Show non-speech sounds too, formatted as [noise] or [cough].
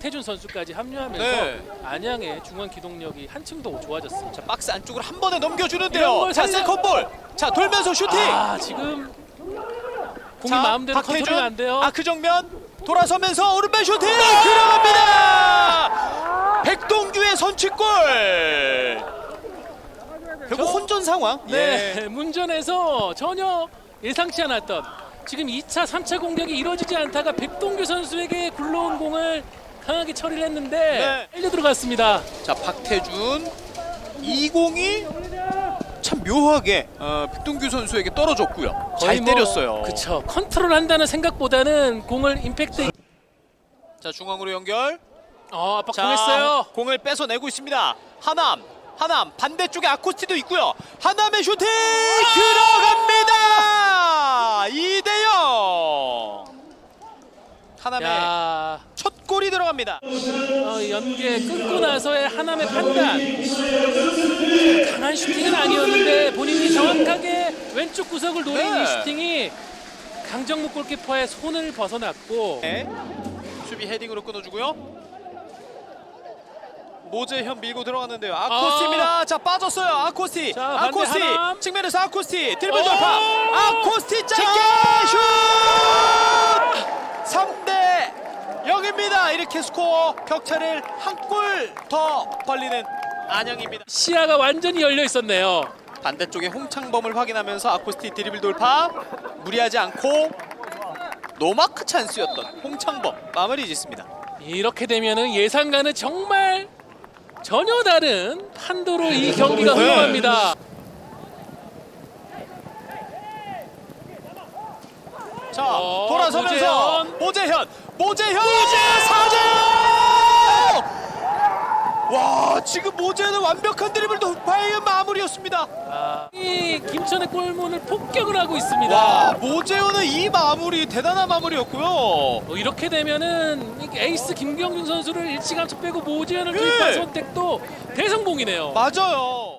박태준 선수까지 합류하면서 네. 안양의 중원 기동력이 한층 더 좋아졌습니다. 자 박스 안쪽으로 한 번에 넘겨주는데요. 걸자 세컨볼. 자 돌면서 슈팅. 아 지금 공이 자, 마음대로. 컨트롤이 안 돼요. 아그 정면 돌아서면서 오른발 슈팅 들어갑니다. 백동규의 선취골. 결국 저- 혼전 상황. 네, 예. [laughs] 문전에서 전혀 예상치 않았던 지금 2차, 3차 공격이 이루어지지 않다가 백동규 선수에게 굴러온 공을 강하게 처리를 했는데 네. 빨려 들어갔습니다. 자 박태준 20이 참 묘하게 어, 백동규 선수에게 떨어졌고요. 잘 때렸어요. 뭐 그쵸. 컨트롤 한다는 생각보다는 공을 임팩트. 자 중앙으로 연결. 어, 압박 자 당했어요. 공을 뺏어내고 있습니다. 하남 하남 반대쪽에 아코스티도 있고요. 하남의 슈팅 들어갑니다. 2대0. 하남의 야, 첫 골이 들어갑니다. 어, 연계 끊고 나서의 하남의 판단. 강한 슈팅은 아니었는데 본인이 정확하게 왼쪽 구석을 노린 네. 이 슈팅이 강정무 골키퍼의 손을 벗어났고 네. 수비 헤딩으로 끊어주고요. 모재현 밀고 들어갔는데요. 아코스티입니다. 자 빠졌어요. 아코스티. 자, 반대 아코스티. 하남. 측면에서 아코스티. 드리블 오! 돌파. 아코스티 짧게 슛. 3대 0입니다. 이렇게 스코어 격차를 한 골 더 벌리는 안영입니다. 시야가 완전히 열려 있었네요. 반대쪽에 홍창범을 확인하면서 아코스티 드리블 돌파 무리하지 않고 노마크 찬스였던 홍창범 마무리 짓습니다. 이렇게 되면은 예상과는 정말 전혀 다른 판도로 이 경기가 네. 흘러갑니다. 자 어, 돌아서면서 모재현 모재현 사정 와 지금 모재현은 완벽한 드리블 돌파의 마무리였습니다 아, 이 김천의 골문을 폭격을 하고 있습니다. 와 모재현은 이 마무리 대단한 마무리였고요 뭐 이렇게 되면은 이 에이스 김경준 선수를 일찌감치 빼고 모지현을 네. 투입한 선택도 대성공이네요. 맞아요